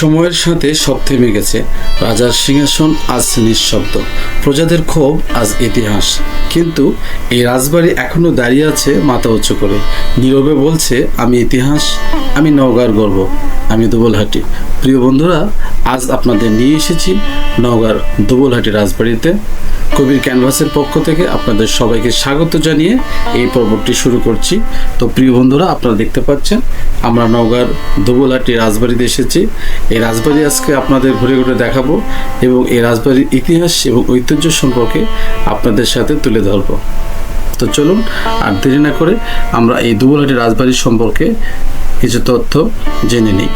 সময়ের সাথে সব থেমে গেছে রাজার সিংহাসন আজ নিঃশব্দ। প্রজাদের ক্ষোভ আজ ইতিহাস। কিন্তু এই রাজবাড়ি এখনও দাঁড়িয়ে আছে মাথা উঁচু করে। নীরবে বলছে, আমি ইতিহাস, আমি নওগার গর্ব। আমি দুবলহাটি। প্রিয় বন্ধুরা, আজ আপনাদের নিয়ে এসেছি নওগাঁর দুবলহাটি রাজবাড়িতে। কবির ক্যানভাসের পক্ষ থেকে আপনাদের সবাইকে স্বাগত জানিয়ে এই পর্বটি শুরু করছি। তো প্রিয় বন্ধুরা, আপনারা দেখতে পাচ্ছেন, আমরা নওগাঁর দুবলহাটি রাজবাড়িতে এসেছি। এই রাজবাড়ি আজকে আপনাদের ঘুরে ঘুরে দেখাবো এবং এই রাজবাড়ির ইতিহাস এবং ঐতিহ্য সম্পর্কে আপনাদের সাথে তুলে ধরবো। তো চলুন, আর দেরি না করে আমরা এই দুবলহাটি রাজবাড়ির সম্পর্কে কিছু তথ্য জেনে নিই।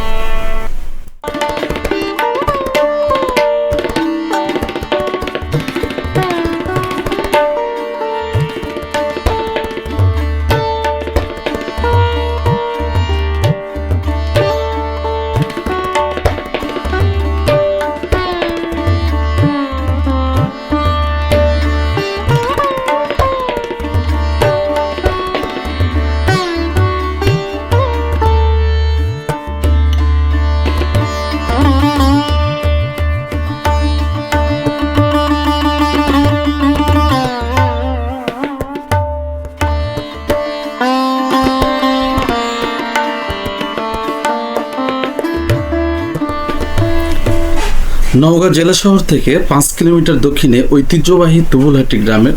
নওগাঁ জেলা শহর থেকে পাঁচ কিলোমিটার দক্ষিণে ঐতিহ্যবাহী দুবুলহাটি গ্রামের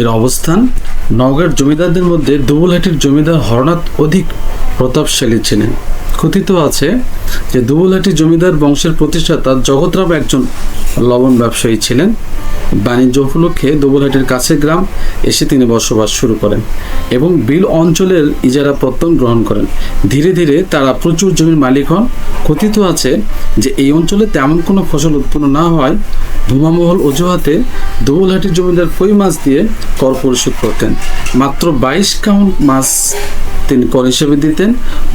এর অবস্থান। নওগাঁর জমিদারদের মধ্যে দুবুলহাটির জমিদার হরনাথ অধিক প্রতাপশালী ছিলেন। কথিত আছে যে দুবুলহাটি জমিদার বংশের প্রতিষ্ঠাতা জগৎরাম একজন লবণ ব্যবসায়ী ছিলেন। বাণিজ্য উপলক্ষে দুবুলহাটির কাছের গ্রাম এসে তিনি বসবাস শুরু করেন এবং বিল অঞ্চলের ইজারা পত্তন গ্রহণ করেন। ধীরে ধীরে তারা প্রচুর জমির মালিক হন। কথিত আছে যে এই অঞ্চলে তেমন কোনো ফসল উৎপন্ন না হয় ধুমামহল অজুহাতে দুবুলহাটির জমিদার ফই মাছ দিয়ে কর পরিশোধ করতেন। মাত্র বাইশ কাউন্ট মাছ তিনি কর হিসেবে দিতেন।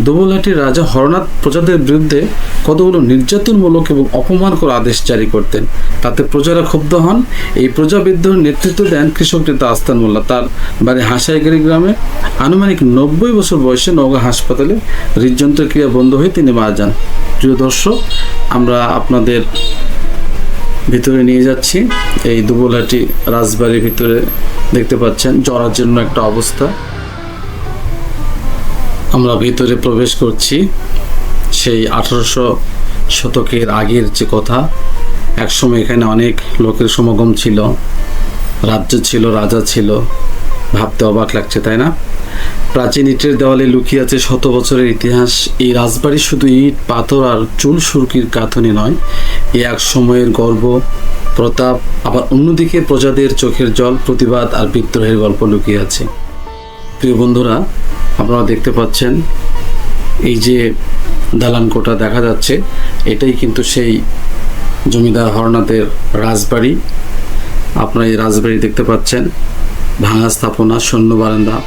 দুবুলহাটির রাজা হরনাথ প্রজাদের বিরুদ্ধে কতগুলো নির্যাতনমূলক এবং অপমানকর আদেশ জারি করতেন, তাতে প্রজারা ক্ষুব্ধ হন। এই প্রজা বিদ্রোহের নেতৃত্ব দেন কৃষক নেতা আস্তান মোল্লা। তার বাড়ি হাসাইগাড়ি গ্রামে আনুমানিক নব্বই বছর বয়সে নওগাঁ হাসপাতালে হৃদযন্ত্রের ক্রিয়া বন্ধ হয়ে তিনি মারা যান। প্রিয় দর্শক, আমরা আপনাদের ভিতরে নিয়ে যাচ্ছি। এই দুবলহাটি রাজবাড়ির ভিতরে দেখতে পাচ্ছেন জরার জন্য একটা অবস্থা। আমরা ভিতরে প্রবেশ করছি, সেই আঠারোশো শতকের আগের যে কথা, একসময় এখানে অনেক লোকের সমাগম ছিল, রাজ্য ছিল, রাজা ছিল, ভাবতে অবাক লাগছে, তাই না? প্রাচীন ইটের দেওয়ালে লুকিয়ে আছে শত বছরের ইতিহাস। এই রাজবাড়ি শুধু ইট, পাথর আর চুল সুরকির কাথনি নয়, এ এক সময়ের গর্ব, প্রতাপ, আবার অন্যদিকে প্রজাদের চোখের জল, প্রতিবাদ আর বিদ্রোহের গল্প লুকিয়ে আছে। প্রিয় বন্ধুরা আপনারা দেখতে পাচ্ছেন এই যে দালান কোঠা দেখা যাচ্ছে এটাই কিন্তু সেই জমিদার হরনাথের রাজবাড়ি। আপনারা এই রাজবাড়ি দেখতে পাচ্ছেন ভাঙা স্থাপনা সৈন্য বারান্দা।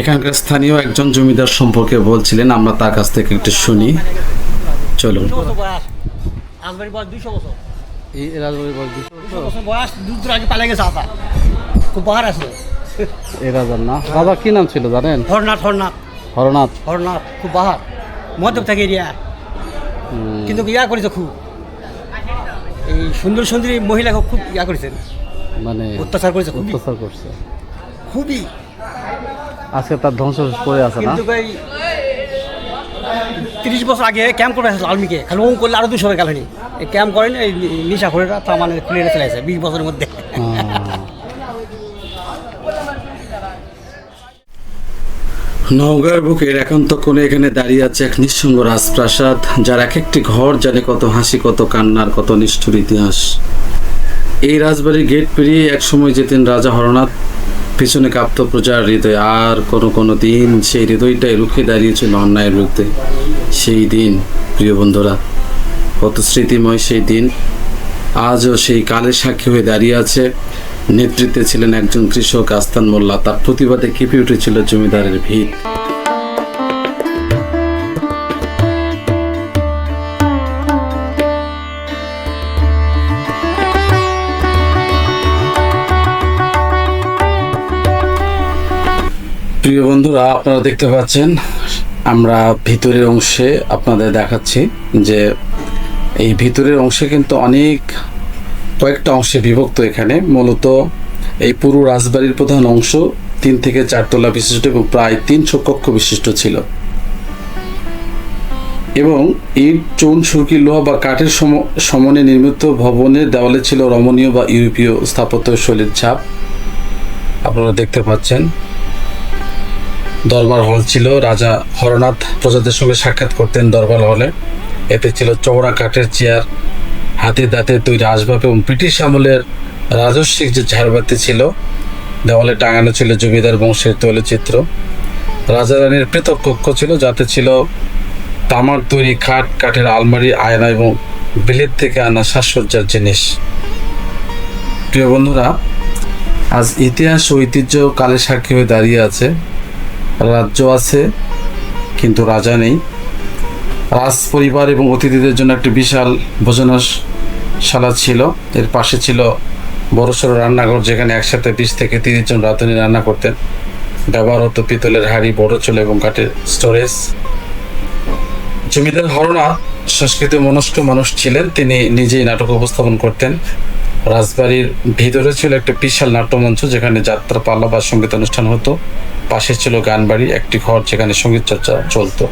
এখানকার স্থানীয় একজন জমিদার সম্পর্কে বলছিলেন আমরা তার কাছ থেকে একটু শুনি। চলুন। বছর বয়স। রাজবাড়ির বয়স দুশো বছর। এই দুশো বছর। বয়স দূর আগে পালে গেছে আসা খুব পাহাড় আছে। এই রাজার না। বাবা কি নাম ছিল জানেন? হরনাথ হরনাথ। হরনাথ? হরনাথ খুব পাহাড় মধ্যম থেকে এরিয়া। কিন্তু ইয়া করেছে খুব। এই সুন্দর সুন্দরী মহিলাকে খুব ইয়া করেছেন মানে অত্যাচার করেছে অত্যাচার করছে। খুবই। আজকে তার ধ্বংস পড়ে আছে না? তিরিশ বছর আগে ক্যাম্প করে আসলো আর্মিকে খালি ও করলে আরও দুশো গেল এই ক্যাম্প করেন এই নিশা করে তার মানে খুলে চলে আসে বিশ বছরের মধ্যে। নওগাঁর বুকের একান্ত কোণে এখানে দাঁড়িয়ে আছে এক নিঃসঙ্গ রাজপ্রাসাদ, যার এক একটি ঘর জানে কত হাসি, কত কান্নার, কত নিষ্ঠুর ইতিহাস। এই রাজবাড়ির গেট পেরিয়ে এক সময় যেতেন রাজা হরনাথ। পিছনে কাঁপত প্রজার হৃদয়, আর কোনো কোনো দিন সেই হৃদয়টাই রুখে দাঁড়িয়েছিল অন্যায়ের বিরুদ্ধে। সেই দিন, প্রিয় বন্ধুরা, কত স্মৃতিময় সেই দিন। আজও সেই কালের সাক্ষী হয়ে দাঁড়িয়ে আছে নেতৃত্বে ছিলেন একজন কৃষক আস্তান মোল্লা। তার প্রতিবাদে কেঁপে উঠেছিল জমিদারের ভিত। প্রিয় বন্ধুরা, আপনারা দেখতে পাচ্ছেন, আমরা ভিতরের অংশে আপনাদের দেখাচ্ছি যে এই ভিতরের অংশে কিন্তু অনেক কয়েকটা অংশে বিভক্ত এখানে। মূলত এই পুরো রাজবাড়ির প্রধান অংশ তিন থেকে চারতলা বিশিষ্ট এবং প্রায় তিনশো কক্ষ বিশিষ্ট ছিল। এবং ইট চুন সুরকি লোহা বা কাঠের সম- সমনে নির্মিত ভবনের দেওয়ালে ছিল রমণীয় বা ইউরোপীয় স্থাপত্য শৈলীর ছাপ। আপনারা দেখতে পাচ্ছেন। দরবার হল ছিল। রাজা হরনাথ প্রজাদের সঙ্গে সাক্ষাৎ করতেন দরবার হলে। এতে ছিল চওড়া কাঠের চেয়ার হাতে দাঁতে তৈরি আসবাব এবং ব্রিটিশ আমলের রাজস্বিক যে ঝাড়বাতি ছিল, দেওয়ালে টাঙানো ছিল জমিদার বংশের তৈলচিত্র রাজা রানীর পৃথক কক্ষ ছিল, যাতে ছিল তামার তৈরি খাট, কাঠের আলমারি, আয়না এবং বিলেত থেকে আনা সাজসজ্জার জিনিস। প্রিয় বন্ধুরা, আজ ইতিহাস ঐতিহ্য কালে সাক্ষী হয়ে দাঁড়িয়ে আছে। রাজ্য আছে, কিন্তু রাজা নেই। রাজ পরিবার এবং অতিথিদের জন্য একটি বিশাল ভোজনশালা ছিল, এর পাশে ছিল বড় সড়ো রান্নাঘর যেখানে একসাথে বিশ থেকে তিরিশ জন রাঁধুনি রান্না করতেন। ব্যবহার হতো পিতলের হাঁড়ি, বড় চুল এবং কাঠের স্টোরেজ। জমিদার হরনা, সংস্কৃতি মনস্ক মানুষ ছিলেন, তিনি নিজেই নাটক উপস্থাপন করতেন। রাজবাড়ির ভিতরে ছিল একটা বিশাল নাট্যমঞ্চ যেখানে যাত্রা পালা বা সংগীত অনুষ্ঠান হতো। পাশে ছিল গান বাড়ি একটি ঘর যেখানে সংগীত চর্চা চলতো।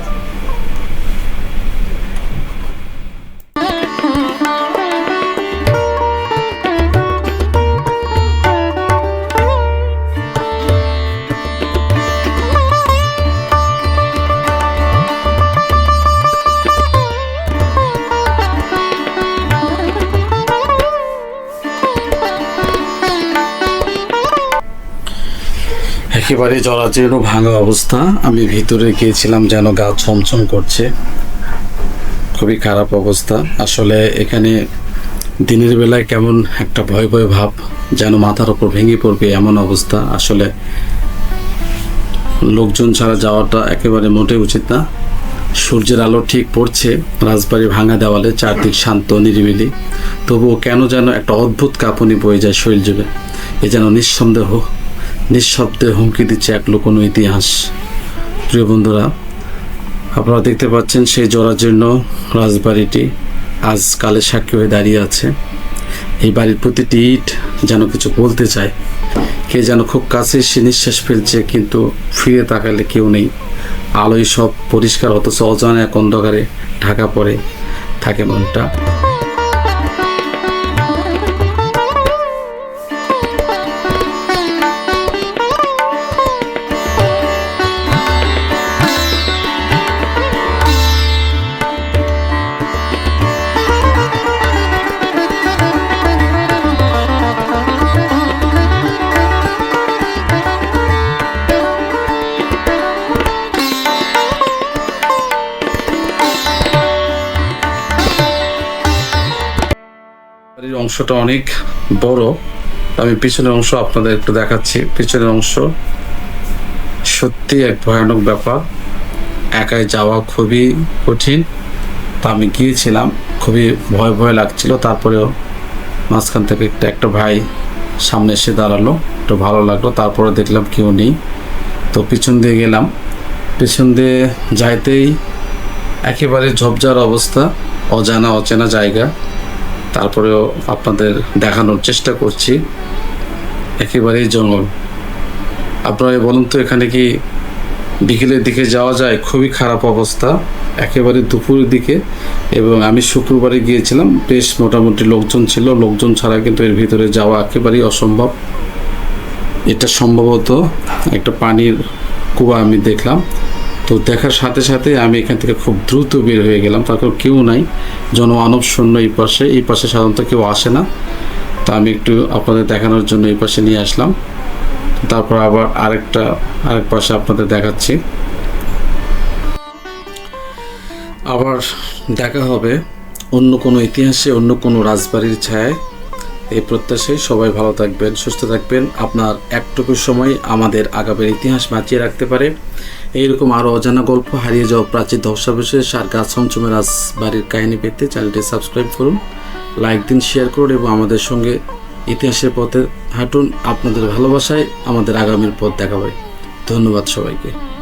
একেবারে জরাজীর্ণ ভাঙা অবস্থা। আমি ভিতরে গিয়েছিলাম যেন গা ছমছম করছে। খুবই খারাপ অবস্থা। আসলে এখানে দিনের বেলায় কেমন একটা ভয় ভয় ভাব যেন মাথার ওপর ভেঙে পড়বে এমন অবস্থা। আসলে লোকজন ছাড়া যাওয়াটা একেবারে মোটে উচিত না। সূর্যের আলো ঠিক পড়ছে রাজবাড়ি ভাঙা দেওয়ালে, চারদিক শান্ত, নিরিবিলি। তবুও কেন যেন একটা অদ্ভুত কাঁপুনি বয়ে যায় শরীর জুড়ে। এ যেন নিঃসন্দেহ নিঃশব্দে হুমকি দিচ্ছে এক লোকনো ইতিহাস। প্রিয় বন্ধুরা, আপনারা দেখতে পাচ্ছেন সেই জরাজীর্ণ রাজবাড়িটি আজ কালে সাক্ষী হয়ে দাঁড়িয়ে আছে। এই বাড়ির প্রতিটি ইট যেন কিছু বলতে চায়। কে যেন খুব কাছে সে নিঃশ্বাস ফেলছে, কিন্তু ফিরে তাকালে কেউ নেই। আলোয় সব পরিষ্কার, অথচ অজানা এক অন্ধকারে ঢাকা পড়ে থাকে মনটা। অংশটা অনেক বড়। আমি পিছনের অংশ আপনাদের একটু দেখাচ্ছি। পিছনের অংশ সত্যি এক ভয়ানক ব্যাপার। একাই যাওয়া খুবই কঠিন। তা আমি গিয়েছিলাম, খুবই ভয় ভয় লাগছিল। তারপরেও মাঝখান থেকে একটা একটা ভাই সামনে এসে দাঁড়াল, একটু ভালো লাগল। তারপরে দেখলাম কেউ নেই। তো পিছন দিয়ে গেলাম। পিছন দিয়ে যাইতেই একেবারে ঝোপঝাড় অবস্থা, অজানা অচেনা জায়গা। তারপরেও আপনাদের দেখানোর চেষ্টা করছি। একেবারেই জঙ্গল আপনারা বলুন তো, এখানে কি বিকেলের দিকে যাওয়া যায়? খুবই খারাপ অবস্থা। একেবারে দুপুরের দিকে এবং আমি শুক্রবারে গিয়েছিলাম। বেশ মোটামুটি লোকজন ছিল। লোকজন ছাড়া কিন্তু এর ভিতরে যাওয়া একেবারেই অসম্ভব। এটা সম্ভবত একটা পানির কুয়া আমি দেখলাম। তো দেখার সাথে সাথে আমি এখান থেকে খুব দ্রুত বের হয়ে গেলাম। তারপর কেউ নাই। জনমানব শূন্য এই পাশে। এই পাশে সাধারণত কেউ আসে না। তো আমি একটু আপনাদের দেখানোর জন্য এই পাশে নিয়ে আসলাম। তারপর আবার আরেকটা, আরেক পাশে আপনাদের দেখাচ্ছি। আবার দেখা হবে অন্য কোনো ইতিহাসে, অন্য কোনো রাজবাড়ির ছায়ায়। এই প্রত্যাশায় সবাই ভালো থাকবেন, সুস্থ থাকবেন। আপনার একটুকু সময় আমাদের আগামীর ইতিহাস বাঁচিয়ে রাখতে পারে। এইরকম আরও অজানা গল্প হারিয়ে যাওয়া প্রাচীর ধ্বংসাবশেষ আর গাছ রাজ বাড়ির কাহিনী পেতে চ্যানেলটি সাবস্ক্রাইব করুন, লাইক দিন শেয়ার করুন এবং আমাদের সঙ্গে ইতিহাসের পথে হাঁটুন। আপনাদের ভালোবাসায় আমাদের আগামীর পথ দেখাবে। ধন্যবাদ সবাইকে।